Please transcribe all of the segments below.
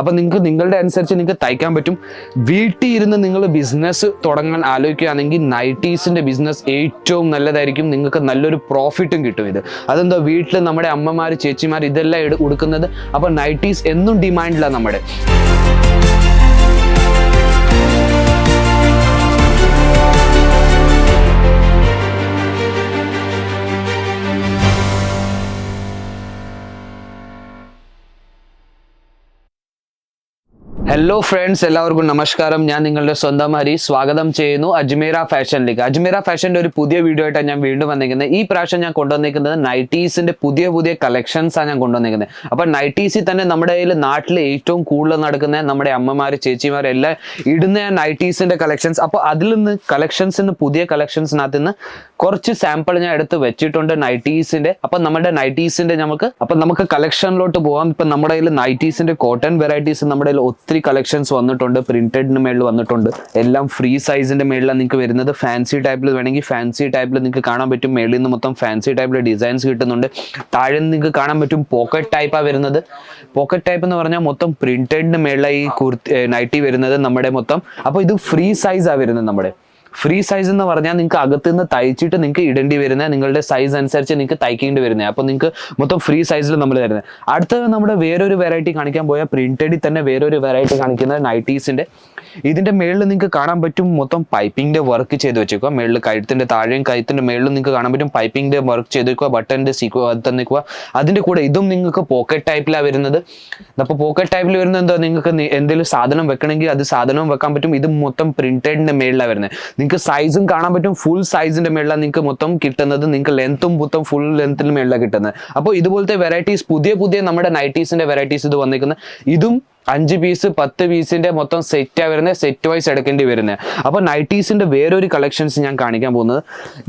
അപ്പൊ നിങ്ങൾക്ക് നിങ്ങളുടെ അനുസരിച്ച് നിങ്ങൾക്ക് തയ്ക്കാൻ പറ്റും. വീട്ടിൽ ഇരുന്ന് നിങ്ങൾ ബിസിനസ് തുടങ്ങാൻ ആലോചിക്കുകയാണെങ്കിൽ നൈറ്റീസിന്റെ ബിസിനസ് ഏറ്റവും നല്ലതായിരിക്കും. നിങ്ങൾക്ക് നല്ലൊരു പ്രോഫിറ്റും കിട്ടും ഇത്. അതെന്താ വീട്ടിൽ നമ്മുടെ അമ്മമാർ ചേച്ചിമാർ ഇതെല്ലാം എടു കൊടുക്കുന്നത് അപ്പൊ നൈറ്റീസ് എന്നും ഡിമാൻഡിലാണ് നമ്മുടെ. ഹലോ ഫ്രണ്ട്സ് എല്ലാവർക്കും നമസ്കാരം. ഞാൻ നിങ്ങളുടെ സ്വന്തം ഹരി സ്വാഗതം ചെയ്യുന്നു അജ്മീറ ഫാഷനിലേക്ക്. അജ്മീറ ഫാഷന്റെ ഒരു പുതിയ വീഡിയോ ആയിട്ടാണ് ഞാൻ വീണ്ടും വന്നിരിക്കുന്നത്. ഈ പ്രാവശ്യം ഞാൻ കൊണ്ടുവന്നിരിക്കുന്നത് നൈറ്റീസിന്റെ പുതിയ പുതിയ കളക്ഷൻസ് ആണ് ഞാൻ കൊണ്ടുവന്നിരിക്കുന്നത്. അപ്പൊ നൈറ്റീസിൽ തന്നെ നമ്മുടെ കയ്യിൽ നാട്ടിൽ ഏറ്റവും കൂടുതൽ നടക്കുന്ന നമ്മുടെ അമ്മമാർ ചേച്ചിമാർ എല്ലാം ഇടുന്ന നൈറ്റീസിന്റെ കളക്ഷൻസ് അപ്പൊ അതിൽ നിന്ന് കളക്ഷൻസ് പുതിയ കളക്ഷൻസിനകത്ത് നിന്ന് കുറച്ച് സാമ്പിൾ ഞാൻ എടുത്ത് വെച്ചിട്ടുണ്ട് നൈറ്റീസിന്റെ അപ്പൊ നമ്മുടെ നൈറ്റീസിന്റെ നമുക്ക് അപ്പൊ നമുക്ക് കളക്ഷനിലോട്ട് പോകാം ഇപ്പൊ നമ്മുടെ കയ്യിൽ നൈറ്റീസിന്റെ കോട്ടൺ വെറൈറ്റീസ് നമ്മുടെ കയ്യിൽ ഒത്തിരി കളക്ഷൻസ് വന്നിട്ടുണ്ട് പ്രിന്റഡിന് മേളിൽ വന്നിട്ടുണ്ട്. എല്ലാം ഫ്രീ സൈസിന്റെ മേളിലാണ് നിങ്ങൾക്ക് വരുന്നത്. ഫാൻസി ടൈപ്പിൽ വേണമെങ്കിൽ ഫാൻസി ടൈപ്പിൽ നിങ്ങൾക്ക് കാണാൻ പറ്റും. മേളിൽ നിന്ന് മൊത്തം ഫാൻസി ടൈപ്പിൽ ഡിസൈൻസ് കിട്ടുന്നുണ്ട്. താഴെ നിന്ന് നിങ്ങൾക്ക് കാണാൻ പറ്റും പോക്കറ്റ് ടൈപ്പാണ് വരുന്നത്. പോക്കറ്റ് ടൈപ്പ് എന്ന് പറഞ്ഞാൽ മൊത്തം പ്രിന്റഡിന് മേളിലായി കുർത്തി നൈറ്റി വരുന്നത് നമ്മുടെ മൊത്തം. അപ്പോൾ ഇത് ഫ്രീ സൈസാണ് വരുന്നത് നമ്മുടെ. ഫ്രീ സൈസ് എന്ന് പറഞ്ഞാൽ നിങ്ങൾക്ക് അകത്ത് നിന്ന് തയ്ച്ചിട്ട് നിങ്ങൾക്ക് ഇടേണ്ടി വരുന്നത് നിങ്ങളുടെ സൈസ് അനുസരിച്ച് നിങ്ങൾക്ക് തയ്ക്കേണ്ടി വരുന്നത്. അപ്പോൾ നിങ്ങൾക്ക് മൊത്തം ഫ്രീ സൈസിൽ നമ്മൾ തരുന്നത്. അടുത്തത് നമ്മുടെ വേറൊരു വെറൈറ്റി കാണിക്കാൻ പോയാൽ പ്രിന്റഡിൽ തന്നെ വേറൊരു വെറൈറ്റി കാണിക്കുന്നത് നൈറ്റീസിന്റെ ഇതിന്റെ മേളിൽ നിങ്ങൾക്ക് കാണാൻ പറ്റും മൊത്തം പൈപ്പിംഗിന്റെ വർക്ക് ചെയ്ത് വെച്ചേക്കുക മേളിൽ കഴുത്തിന്റെ താഴെയും കഴുത്തിന്റെ മേളിലും നിങ്ങൾക്ക് കാണാൻ പറ്റും പൈപ്പിംഗിന്റെ വർക്ക് ചെയ്ത് വെക്കുക ബട്ടന്റെ സീക്വ തന്നിക്കുക അതിന്റെ കൂടെ ഇതും നിങ്ങൾക്ക് പോക്കറ്റ് ടൈപ്പിലാണ് വരുന്നത്. അപ്പോൾ പോക്കറ്റ് ടൈപ്പിൽ വരുന്നത് എന്താ? നിങ്ങൾക്ക് എന്തെങ്കിലും സാധനം വെക്കണമെങ്കിൽ അത് സാധനവും വെക്കാൻ പറ്റും. ഇത് മൊത്തം പ്രിന്റഡിന്റെ മേളിലാണ് വരുന്നത് നിങ്ങൾക്ക് സൈസും കാണാൻ പറ്റും. ഫുൾ സൈസിന്റെ മേളിലാണ് നിങ്ങൾക്ക് മൊത്തം കിട്ടുന്നത്. നിങ്ങൾക്ക് ലെങ്ത്തും മൊത്തം ഫുൾ ലെങ്ത്തിന് മേളിലാണ് കിട്ടുന്നത്. അപ്പോൾ ഇതുപോലത്തെ വെറൈറ്റീസ് പുതിയ പുതിയ നമ്മുടെ നൈറ്റീസിന്റെ വെറൈറ്റീസ് ഇത് വന്നിരിക്കുന്നത് ഇതും അഞ്ച് പീസ് പത്ത് പീസിന്റെ മൊത്തം സെറ്റാണ് വരുന്നത് സെറ്റ് വൈസ് എടുക്കേണ്ടി വരുന്നത് അപ്പോൾ നൈറ്റീസിന്റെ വേറൊരു കളക്ഷൻസ് ഞാൻ കാണിക്കാൻ പോകുന്നത്.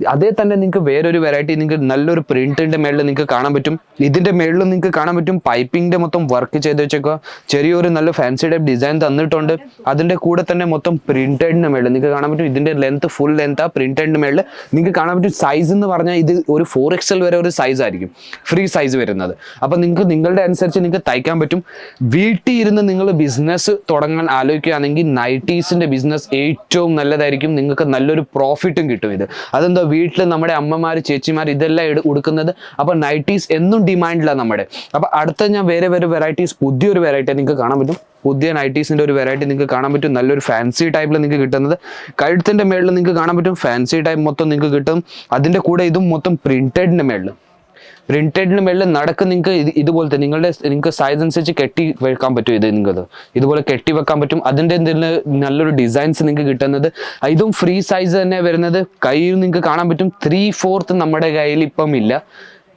അതേ തന്നെ നിങ്ങൾക്ക് വേറൊരു വെറൈറ്റി നിങ്ങൾക്ക് നല്ലൊരു പ്രിന്റിന്റെ മേളിൽ നിങ്ങൾക്ക് കാണാൻ പറ്റും. ഇതിന്റെ മേളിൽ നിങ്ങൾക്ക് കാണാൻ പറ്റും പൈപ്പിംഗിന്റെ മൊത്തം വർക്ക് ചെയ്ത് വെച്ചേക്കുക ചെറിയൊരു നല്ല ഫാൻസി ടൈപ്പ് ഡിസൈൻ തന്നിട്ടുണ്ട്. അതിന്റെ കൂടെ തന്നെ മൊത്തം പ്രിന്റഡിന്റെ മേളിൽ നിങ്ങൾക്ക് കാണാൻ പറ്റും. ഇതിന്റെ ലെങ്ത് ഫുൾ ലെങ്ത് ആ പ്രിന്റഡിന്റെ മേളിൽ നിങ്ങൾക്ക് കാണാൻ പറ്റും. സൈസ് എന്ന് പറഞ്ഞാൽ ഇത് ഒരു ഫോർ എക്സൽ വരെ ഒരു സൈസ് ആയിരിക്കും. ഫ്രീ സൈസ് വരുന്നത്. അപ്പൊ നിങ്ങൾക്ക് നിങ്ങളുടെ അനുസരിച്ച് നിങ്ങൾക്ക് തയ്ക്കാൻ പറ്റും. വീട്ടിൽ ഇരുന്ന് നിങ്ങൾ ബിസിനസ് തുടങ്ങാൻ ആലോചിക്കുകയാണെങ്കിൽ നൈറ്റീസിന്റെ ബിസിനസ് ഏറ്റവും നല്ലതായിരിക്കും. നിങ്ങൾക്ക് നല്ലൊരു പ്രോഫിറ്റും കിട്ടും ഇത്. അതെന്താ വീട്ടിൽ നമ്മുടെ അമ്മമാർ ചേച്ചിമാർ ഇതെല്ലാം എടു കൊടുക്കുന്നത് അപ്പൊ നൈറ്റീസ് എന്നും ഡിമാൻഡിലാണ് നമ്മുടെ. അപ്പോൾ അടുത്ത ഞാൻ വേറെ വേറെ വെറൈറ്റീസ് പുതിയൊരു വെറൈറ്റി നിങ്ങൾക്ക് കാണാൻ പറ്റും. പുതിയ നൈറ്റീസിന്റെ ഒരു വെറൈറ്റി നിങ്ങൾക്ക് കാണാൻ പറ്റും. നല്ലൊരു ഫാൻസി ടൈപ്പിൽ നിങ്ങൾക്ക് കിട്ടുന്നത്. കഴുത്തിന്റെ മേളിൽ നിങ്ങൾക്ക് കാണാൻ പറ്റും. ഫാൻസി ടൈപ്പ് മൊത്തം നിങ്ങൾക്ക് കിട്ടും. അതിന്റെ കൂടെ ഇതും മൊത്തം പ്രിന്റഡിന്റെ മേളിൽ പ്രിന്റഡിന് മേളിൽ നടക്ക് നിങ്ങൾക്ക് ഇത് ഇതുപോലത്തെ നിങ്ങളുടെ നിങ്ങൾക്ക് സൈസ് അനുസരിച്ച് കെട്ടി വെക്കാൻ പറ്റും ഇത് നിങ്ങൾക്ക് ഇതുപോലെ കെട്ടി വെക്കാൻ പറ്റും. അതിന്റെ എന്തെങ്കിലും നല്ലൊരു ഡിസൈൻസ് നിങ്ങൾക്ക് കിട്ടുന്നത്. ഇതും ഫ്രീ സൈസ് തന്നെ വരുന്നത്. കയ്യിൽ നിങ്ങൾക്ക് കാണാൻ പറ്റും. ത്രീ ഫോർത്ത് നമ്മുടെ കയ്യിൽ ഇപ്പം ഇല്ല.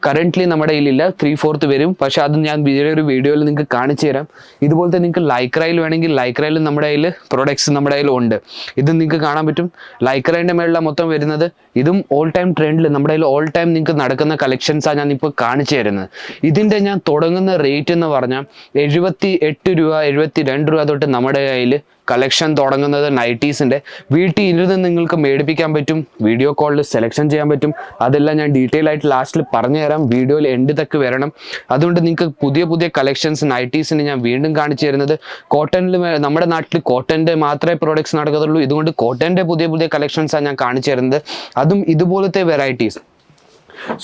കറന്റ്ലി നമ്മുടെ കയ്യിലില്ല. ത്രീ ഫോർത്ത് വരും. പക്ഷെ അത് ഞാൻ ഒരു വീഡിയോയിൽ നിങ്ങൾക്ക് കാണിച്ചു തരാം. ഇതുപോലത്തെ നിങ്ങൾക്ക് ലൈക്രയിൽ വേണമെങ്കിൽ ലൈക്രയിൽ നമ്മുടെ കയ്യിൽ പ്രൊഡക്ട്സ് നമ്മുടെ കയ്യിൽ ഉണ്ട്. ഇത് നിങ്ങൾക്ക് കാണാൻ പറ്റും. ലൈക്രയുടെ മേളിലാണ് മൊത്തം വരുന്നത്. ഇതും ഓൾ ടൈം ട്രെൻഡിൽ നമ്മുടെ കയ്യിൽ ഓൾ ടൈം നിങ്ങൾക്ക് നടക്കുന്ന കളക്ഷൻസാണ് ഞാൻ ഇപ്പോൾ കാണിച്ചു തരുന്നത്. ഇതിന്റെ ഞാൻ തുടങ്ങുന്ന റേറ്റ് എന്ന് പറഞ്ഞാൽ എഴുപത്തി എട്ട് രൂപ എഴുപത്തി രണ്ട് രൂപ തൊട്ട് നമ്മുടെ കയ്യിൽ കളക്ഷൻ തുടങ്ങുന്നത് നൈറ്റീസിന്റെ വീട്ടിൽ ഇരുന്ന് നിങ്ങൾക്ക് മേടിപ്പിക്കാൻ പറ്റും വീഡിയോ കോളിൽ സെലക്ഷൻ ചെയ്യാൻ പറ്റും. അതെല്ലാം ഞാൻ ഡീറ്റെയിൽ ആയിട്ട് ലാസ്റ്റിൽ പറഞ്ഞു തരാം. വീഡിയോയിൽ എൻഡ് തക്ക് വരണം. അതുകൊണ്ട് നിങ്ങൾക്ക് പുതിയ പുതിയ കളക്ഷൻസ് നൈറ്റീസിന് ഞാൻ വീണ്ടും കാണിച്ചു തരുന്നത്. കോട്ടണിൽ നമ്മുടെ നാട്ടിൽ കോട്ടന്റെ മാത്രമേ പ്രോഡക്ട്സ് നടക്കത്തുള്ളൂ. ഇതുകൊണ്ട് കോട്ടന്റെ പുതിയ പുതിയ കളക്ഷൻസാണ് ഞാൻ കാണിച്ചു തരുന്നത്. അതും ഇതുപോലത്തെ വെറൈറ്റീസ്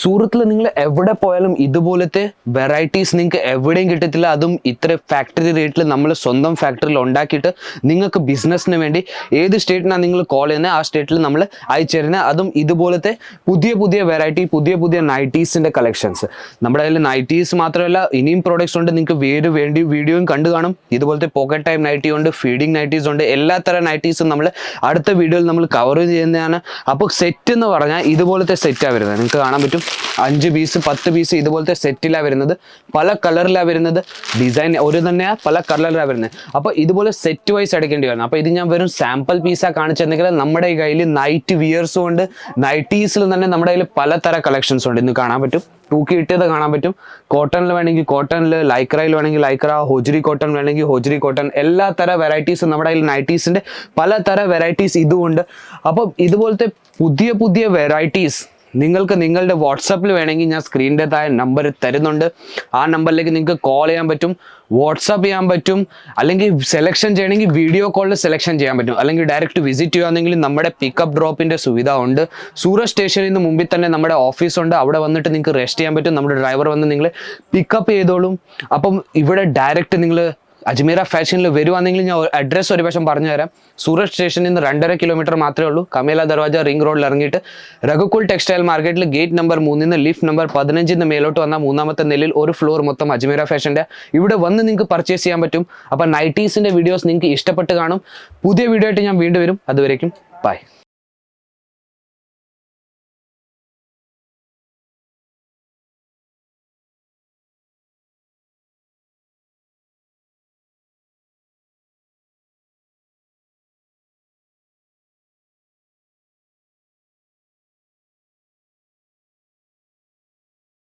സൂറത്തിൽ നിങ്ങൾ എവിടെ പോയാലും ഇതുപോലത്തെ വെറൈറ്റീസ് നിങ്ങൾക്ക് എവിടെയും കിട്ടത്തില്ല. അതും ഇത്ര ഫാക്ടറി റേറ്റിൽ നമ്മൾ സ്വന്തം ഫാക്ടറിയിൽ ഉണ്ടാക്കിയിട്ട് നിങ്ങൾക്ക് ബിസിനസ്സിന് വേണ്ടി ഏത് സ്റ്റേറ്റിനാണ് നിങ്ങൾ കോൾ ചെയ്യുന്നത് ആ സ്റ്റേറ്റിൽ നമ്മൾ അയച്ചു തരുന്നത് അതും ഇതുപോലത്തെ പുതിയ പുതിയ വെറൈറ്റി പുതിയ പുതിയ നൈറ്റീസിന്റെ കളക്ഷൻസ് നമ്മുടെ കയ്യിൽ നൈറ്റീസ് മാത്രമല്ല ഇനിയും പ്രോഡക്ട്സ് ഉണ്ട്. നിങ്ങൾക്ക് വേര് വേണ്ടി വീഡിയോയും കണ്ടു കാണും. ഇതുപോലത്തെ പോക്കറ്റ് ടൈം നൈറ്റി ഉണ്ട് ഫീഡിങ് നൈറ്റീസ് ഉണ്ട്. എല്ലാ തരം നൈറ്റീസും നമ്മൾ അടുത്ത വീഡിയോയിൽ നമ്മൾ കവർ ചെയ്യുന്നതാണ്. അപ്പോൾ സെറ്റ് എന്ന് പറഞ്ഞാൽ ഇതുപോലത്തെ സെറ്റാണ് വരുന്നത്. നിങ്ങൾക്ക് കാണാൻ പറ്റും. അഞ്ച് പീസ് പത്ത് പീസ് ഇതുപോലത്തെ സെറ്റിലാണ് വരുന്നത്. പല കളറിലാണ് വരുന്നത്. ഡിസൈൻ ഒരു തന്നെ പല കളറിലാണ് വരുന്നത്. അപ്പോൾ ഇതുപോലെ സെറ്റ് വൈസ് എടുക്കേണ്ടി വരുന്നത് അപ്പോൾ ഇത് ഞാൻ വെറും സാമ്പിൾ പീസാണ് കാണിച്ചെന്നെങ്കിൽ നമ്മുടെ കയ്യിൽ നൈറ്റ് വിയേഴ്സും ഉണ്ട്. നൈറ്റീസിൽ തന്നെ നമ്മുടെ കയ്യിൽ പലതര കളക്ഷൻസ് ഉണ്ട്. ഇന്ന് കാണാൻ പറ്റും. തൂക്കി ഇട്ടത് കാണാൻ പറ്റും. കോട്ടണിൽ വേണമെങ്കിൽ കോട്ടണിൽ ലൈക്രയിൽ വേണമെങ്കിൽ ലൈക്ര ഹോജറി കോട്ടൺ വേണമെങ്കിൽ ഹോജറി കോട്ടൺ എല്ലാ തര വെറൈറ്റീസും നമ്മുടെ കയ്യിൽ നൈറ്റീസിന്റെ പലതര വെറൈറ്റീസ് ഇതുമുണ്ട് അപ്പം ഇതുപോലത്തെ പുതിയ പുതിയ വെറൈറ്റീസ് നിങ്ങൾക്ക് നിങ്ങളുടെ വാട്സപ്പിൽ വേണമെങ്കിൽ ഞാൻ സ്ക്രീനിന്റെ താഴെ നമ്പർ തരുന്നുണ്ട്. ആ നമ്പറിലേക്ക് നിങ്ങൾക്ക് കോൾ ചെയ്യാൻ പറ്റും വാട്സപ്പ് ചെയ്യാൻ പറ്റും അല്ലെങ്കിൽ സെലക്ഷൻ ചെയ്യണമെങ്കിൽ വീഡിയോ കോളിൽ സെലക്ഷൻ ചെയ്യാൻ പറ്റും. അല്ലെങ്കിൽ ഡയറക്റ്റ് വിസിറ്റ് ചെയ്യുകയാണെങ്കിൽ നമ്മുടെ പിക്കപ്പ് ഡ്രോപ്പിന്റെ സുവിധ ഉണ്ട്. സൂറത്ത് സ്റ്റേഷനിൽ നിന്ന് മുമ്പിൽ തന്നെ നമ്മുടെ ഓഫീസുണ്ട് അവിടെ വന്നിട്ട് നിങ്ങൾക്ക് റെസ്റ്റ് ചെയ്യാൻ പറ്റും. നമ്മുടെ ഡ്രൈവർ വന്ന് നിങ്ങൾ പിക്കപ്പ് ചെയ്തോളും. അപ്പം ഇവിടെ ഡയറക്റ്റ് നിങ്ങൾ അജ്മീറ ഫാഷനിൽ വരുവാണെങ്കിൽ ഞാൻ അഡ്രസ്സ് ഒരു പക്ഷം പറഞ്ഞു തരാം. സൂറത്ത് സ്റ്റേഷനിൽ നിന്ന് രണ്ടര കിലോമീറ്റർ മാത്രമേ ഉള്ളൂ. കമേല ദർവാജ റിംഗ് റോഡിൽ ഇറങ്ങിയിട്ട് രഘുക്കുൾ ടെക്സ്റ്റൈൽ മാർക്കറ്റിൽ ഗേറ്റ് നമ്പർ മൂന്നിൽ നിന്ന് ലിഫ്റ്റ് നമ്പർ പതിനഞ്ചിൽ നിന്ന് മേലോട്ട് വന്ന മൂന്നാമത്തെ നിലയിൽ ഒരു ഫ്ലോർ മൊത്തം അജ്മീറ ഫാഷന്റെ ഇവിടെ വന്ന് നിങ്ങൾക്ക് പർച്ചേസ് ചെയ്യാൻ പറ്റും. അപ്പോൾ നൈറ്റീസിന്റെ വീഡിയോസ് നിങ്ങൾക്ക് ഇഷ്ടപ്പെട്ട് കാണും. പുതിയ വീഡിയോ ആയിട്ട് ഞാൻ വീണ്ടും വരും. അതുവരേക്കും ബൈ